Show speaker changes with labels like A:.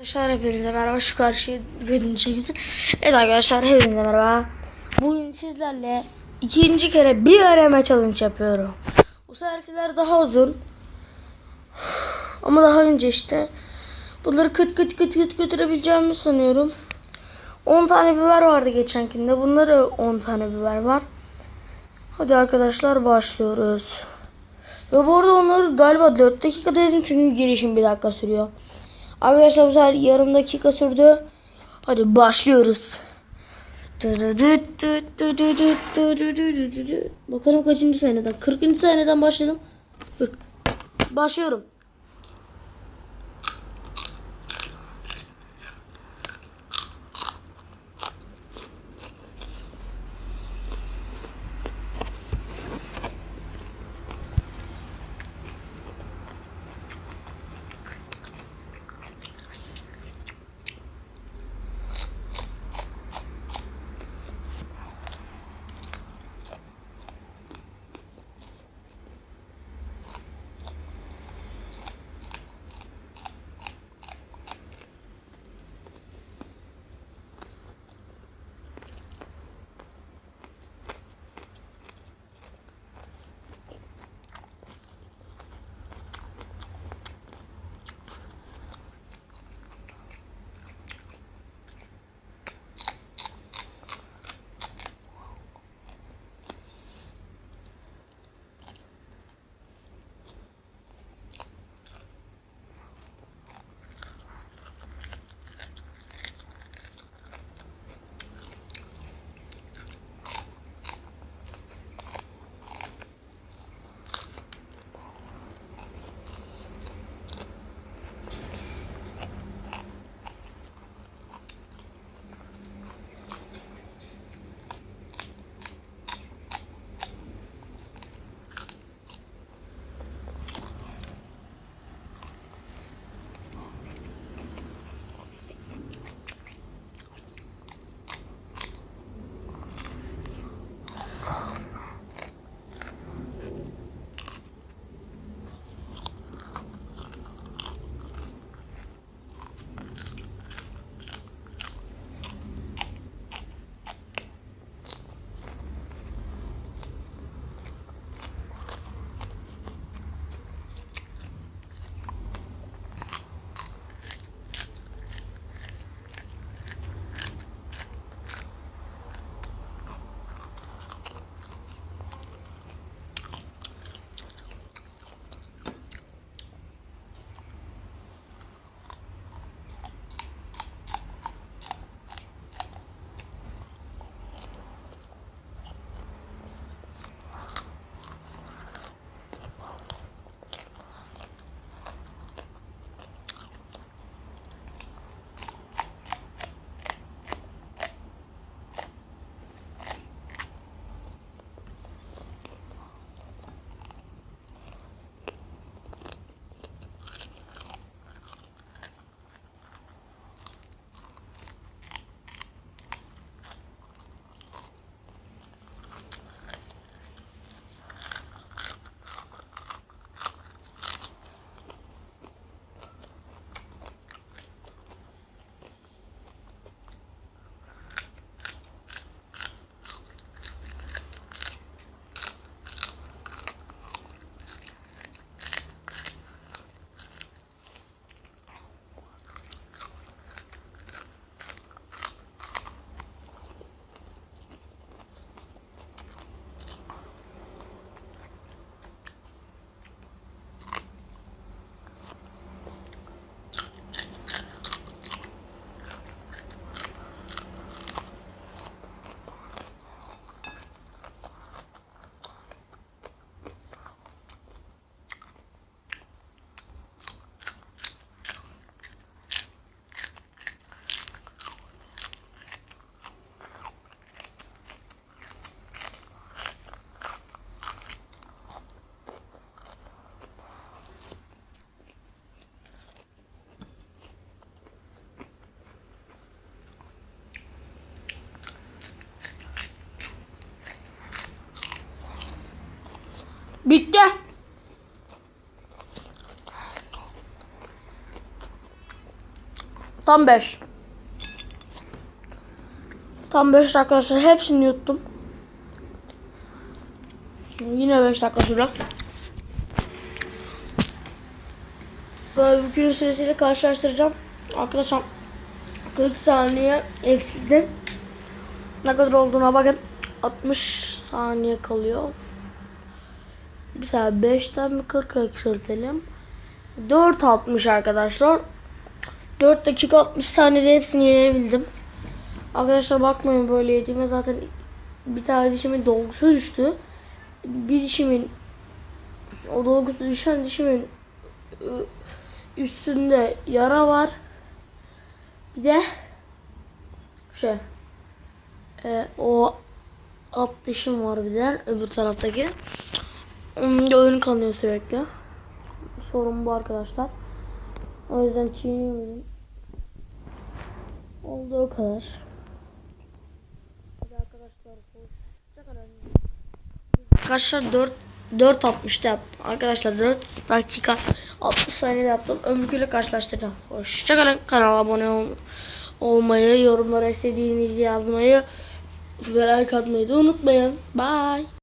A: Arkadaşlar hepinize merhaba şu karşı gidin çekilsin. Evet arkadaşlar hepinize merhaba. Bugün sizlerle ikinci kere bir arama challenge yapıyorum. Bu seferkiler daha uzun. Ama daha önce işte. Bunları kıt kıt kıt kıt götürebileceğimi sanıyorum. 10 tane biber vardı geçenkinde. Bunları 10 tane biber var. Hadi arkadaşlar başlıyoruz. Ve bu arada onları galiba 4 dakika dedim çünkü girişim bir dakika sürüyor. Arkadaşlar bu sefer yarım dakika sürdü. Hadi başlıyoruz. Bakalım kaçıncı seneden? 40. seneden başladım. 40. Bitti. Tam 5. Tam 5 dakika sonra hepsini yuttum. Yine 5 dakika sonra. Böyle bir gün süresiyle karşılaştıracağım. Arkadaşlar 40 saniye eksildi. Ne kadar olduğuna bakın. 60 saniye kalıyor. Bir saniye 5'ten mi 40 eksiltelim. 4.60 arkadaşlar. 4 dakika 60 saniyede hepsini yiyebildim. Arkadaşlar bakmayın böyle yediğime zaten bir tane dişimin dolgusu düştü. Bir dişimin o dolgusu düşen dişimin ı, üstünde yara var. Bir de şey e, o alt dişim var bir de öbür taraftaki. Da ön kanıyor sürekli. Sorun bu arkadaşlar. O yüzden çiğneyemedim. Oldu o kadar. Arkadaşlar. Arkadaşlar 4 4 60'da yaptım. Arkadaşlar 4 dakika 60 saniyede yaptım. Ömrüküyle karşılaştıracağım. Hoşçakalın. Kanala abone ol olmayı, yorumlara istediğinizi yazmayı ve like atmayı da unutmayın. Bye.